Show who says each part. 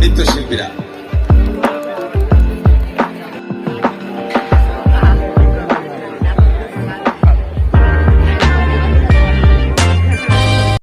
Speaker 1: নৃত্যশিল্পীরা।